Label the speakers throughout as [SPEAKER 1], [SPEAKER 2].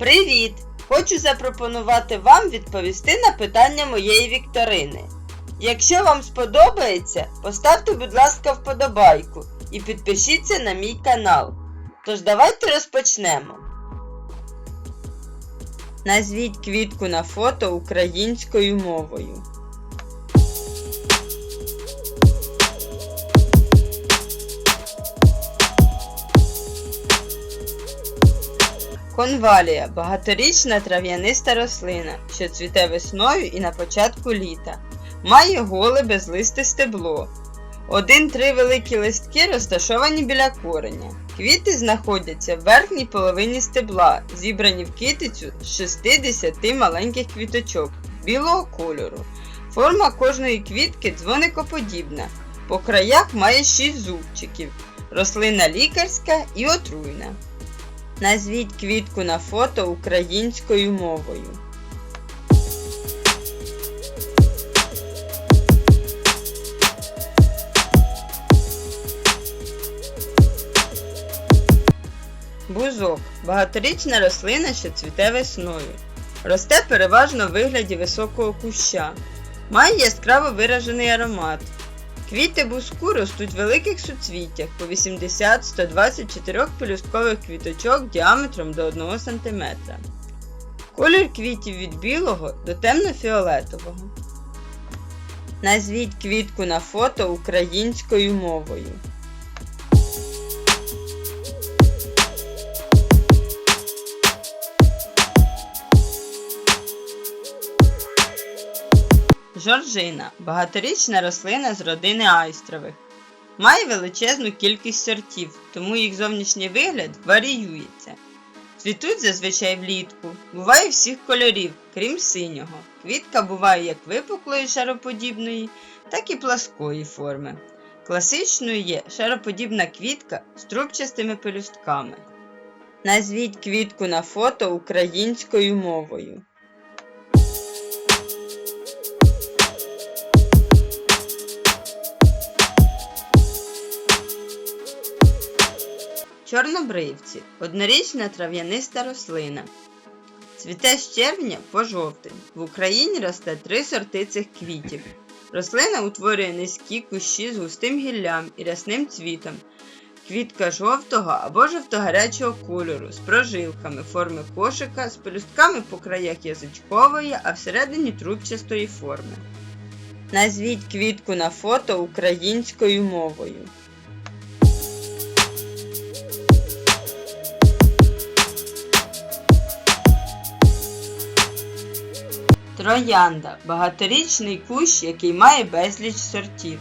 [SPEAKER 1] Привіт! Хочу запропонувати вам відповісти на питання моєї вікторини. Якщо вам сподобається, поставте, будь ласка, вподобайку і підпишіться на мій канал. Тож давайте розпочнемо. Назвіть квітку на фото українською мовою. Конвалія багаторічна трав'яниста рослина, що цвіте весною і на початку літа. Має голе безлисте стебло. Один-три великі листки розташовані біля кореня. Квіти знаходяться в верхній половині стебла, зібрані в китицю з 60 маленьких квіточок білого кольору. Форма кожної квітки дзвоникоподібна. По краях має 6 зубчиків. Рослина лікарська і отруйна. Назвіть квітку на фото українською мовою. Бузок багаторічна рослина, що цвіте весною. Росте переважно в вигляді високого куща. Має яскраво виражений аромат. Квіти буску ростуть в великих суцвіттях по 80-124 пелюсткових квіточок діаметром до 1 см. Колір квітів від білого до темно-фіолетового. Назвіть квітку на фото українською мовою. Жоржина багаторічна рослина з родини айстрових. Має величезну кількість сортів, тому їх зовнішній вигляд варіюється. Цвітуть зазвичай влітку, буває всіх кольорів, крім синього. Квітка буває як випуклої шароподібної, так і пласкої форми. Класичною є шароподібна квітка з трубчастими пелюстками. Назвіть квітку на фото українською мовою. Чорнобривці однорічна трав'яниста рослина. Цвіте з червня по жовтень. В Україні росте три сорти цих квітів. Рослина утворює низькі кущі з густим гіллям і рясним цвітом. Квітка жовтого або жовтогарячого кольору з прожилками форми кошика з пелюстками по краях язичкової, а всередині трубчастої форми. Назвіть квітку на фото українською мовою. Троянда багаторічний кущ, який має безліч сортів.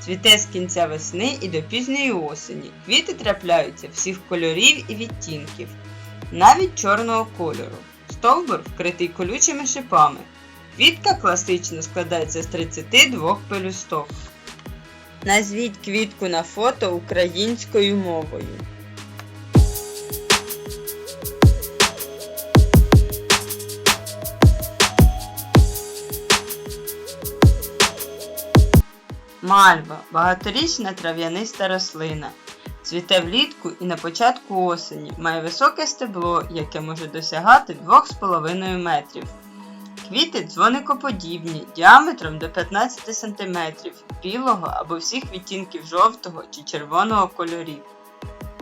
[SPEAKER 1] Цвіте з кінця весни і до пізньої осені. Квіти трапляються всіх кольорів і відтінків, навіть чорного кольору. Стовбур вкритий колючими шипами. Квітка класично складається з 32 пелюсток. Назвіть квітку на фото українською мовою. Мальва багаторічна трав'яниста рослина. Цвіте влітку і на початку осені. Має високе стебло, яке може досягати 2,5 метрів. Квіти дзвоникоподібні, діаметром до 15 см, білого або всіх відтінків жовтого чи червоного кольорів.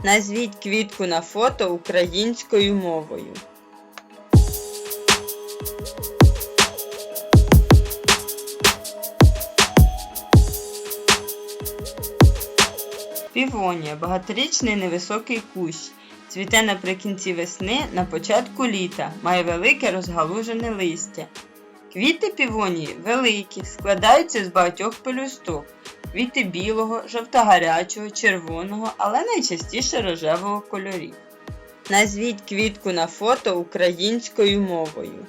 [SPEAKER 1] Назвіть квітку на фото українською мовою. Півонія багаторічний невисокий кущ. Цвіте наприкінці весни, на початку літа, має велике розгалужене листя. Квіти півонії великі, складаються з багатьох пелюсток. Квіти білого, жовтогарячого, червоного, але найчастіше рожевого кольорів. Назвіть квітку на фото українською мовою.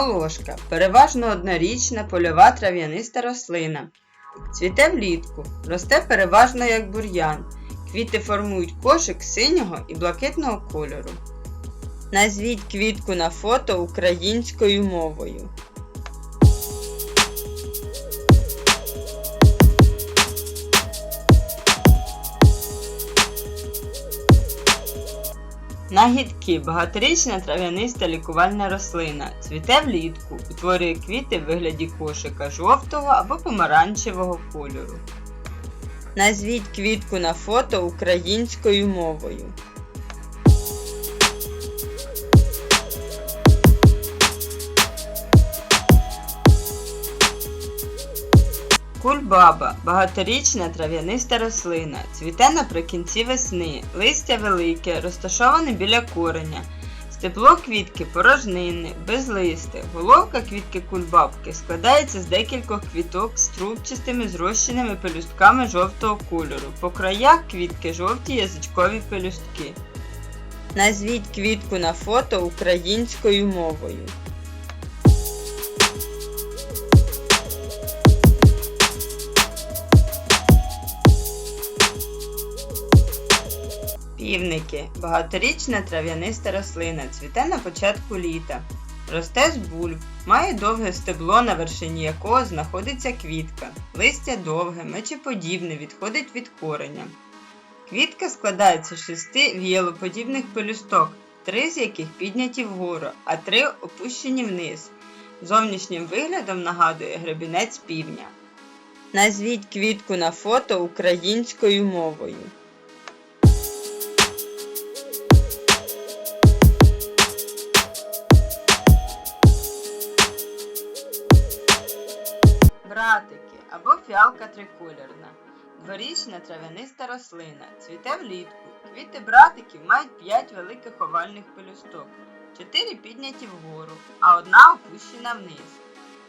[SPEAKER 1] Волошка переважно однорічна польова трав'яниста рослина. Цвіте влітку, росте переважно як бур'ян. Квіти формують кошик синього і блакитного кольору. Назвіть квітку на фото українською мовою. Нагідки багаторічна трав'яниста лікувальна рослина. Цвіте влітку, утворює квіти в вигляді кошика жовтого або помаранчевого кольору. Назвіть квітку на фото українською мовою. Кульбаба багаторічна трав'яниста рослина. Цвіте наприкінці весни. Листя велике, розташоване біля кореня. Стебло квітки порожнинне, безлисте. Головка квітки кульбабки складається з декількох квіток з трубчастими зрощеними пелюстками жовтого кольору. По краях квітки жовті язичкові пелюстки. Назвіть квітку на фото українською мовою. Півники багаторічна трав'яниста рослина, цвіте на початку літа. Росте з бульб, має довге стебло, на вершині якого знаходиться квітка. Листя довге, мечеподібне, відходить від кореня. Квітка складається з шести віялоподібних пелюсток, три з яких підняті вгору, а три опущені вниз. Зовнішнім виглядом нагадує гребінець півня. Назвіть квітку на фото українською мовою. Фіалка трикольорна. Дворічна трав'яниста рослина. Цвіте влітку. Квіти братиків мають 5 великих овальних пелюсток, 4 підняті вгору, а одна опущена вниз.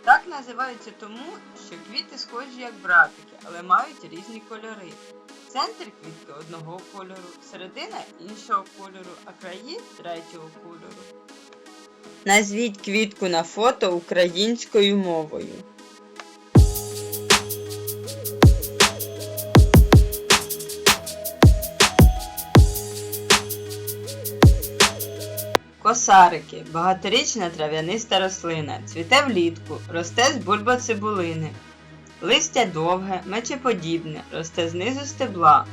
[SPEAKER 1] Так називаються тому, що квіти схожі як братики, але мають різні кольори. Центр квітки одного кольору, середина іншого кольору, а краї третього кольору. Назвіть квітку на фото українською мовою. Косарики багаторічна трав'яниста рослина. Цвіте влітку, росте з бульбоцибулини. Листя довге, мечеподібне, росте знизу стебла.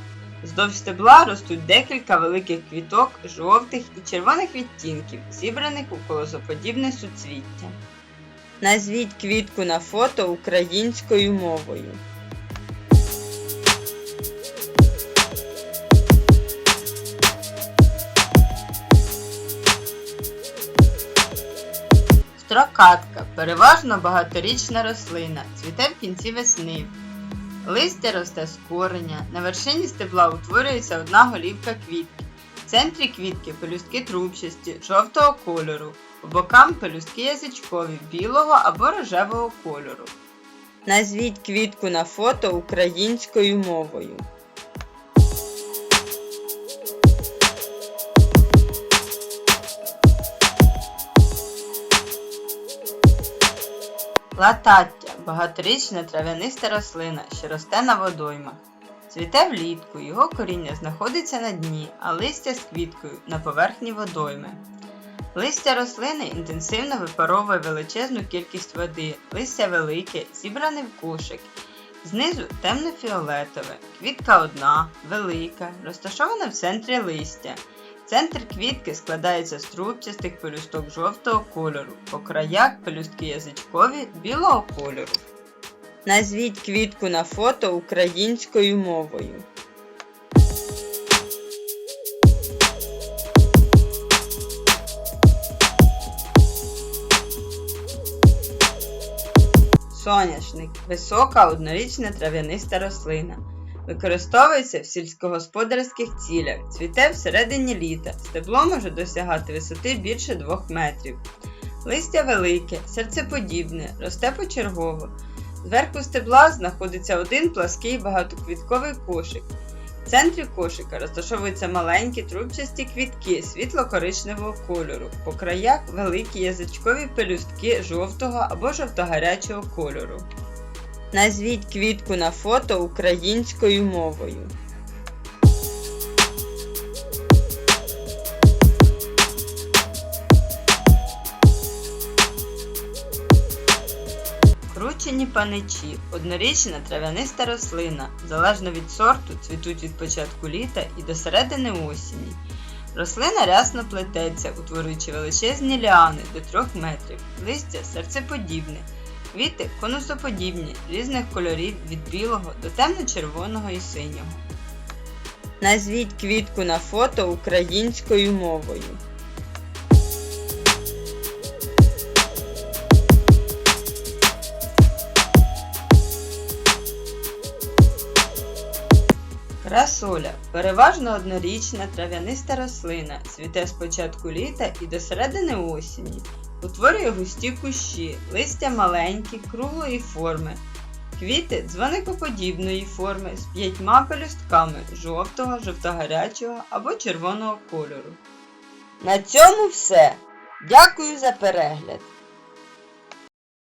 [SPEAKER 1] Вздовж стебла ростуть декілька великих квіток жовтих і червоних відтінків, зібраних у колосоподібне суцвіття. Назвіть квітку на фото українською мовою. Строкатка переважно багаторічна рослина, цвіте в кінці весни. Листя росте з кореня, на вершині стебла утворюється одна голівка квітки. В центрі квітки пелюстки трубчасті, жовтого кольору, по бокам пелюстки язичкові, білого або рожевого кольору. Назвіть квітку на фото українською мовою. Латаття багаторічна трав'яниста рослина, що росте на водоймах. Цвіте влітку, його коріння знаходиться на дні, а листя з квіткою на поверхні водойми. Листя рослини інтенсивно випаровує величезну кількість води, листя велике, зібране в кошик. Знизу темно-фіолетове, квітка одна, велика, розташована в центрі листя. Центр квітки складається з трубчастих пелюсток жовтого кольору, по краях пелюстки язичкові білого кольору. Назвіть квітку на фото українською мовою. Соняшник висока однорічна трав'яниста рослина. Використовується в сільськогосподарських цілях, цвіте всередині літа, стебло може досягати висоти більше 2 метрів. Листя велике, серцеподібне, росте почергово. Зверху стебла знаходиться один плаский багатоквітковий кошик. В центрі кошика розташовуються маленькі трубчасті квітки світло-коричневого кольору, по краях великі язичкові пелюстки жовтого або жовтогарячого кольору. Назвіть квітку на фото українською мовою. Кручені паничі однорічна трав'яниста рослина. Залежно від сорту, цвітуть від початку літа і до середини осені. Рослина рясно плететься, утворюючи величезні ліани до 3 метрів, листя серцеподібне, квіти конусоподібні, різних кольорів від білого до темно-червоного і синього. Назвіть квітку на фото українською мовою. Красоля переважно однорічна трав'яниста рослина, цвіте з початку літа і до середини осені. Утворює густі кущі, листя маленькі, круглої форми. Квіти дзвоникоподібної форми з п'ятьма пелюстками жовтого, жовтогарячого або червоного кольору. На цьому все. Дякую за перегляд.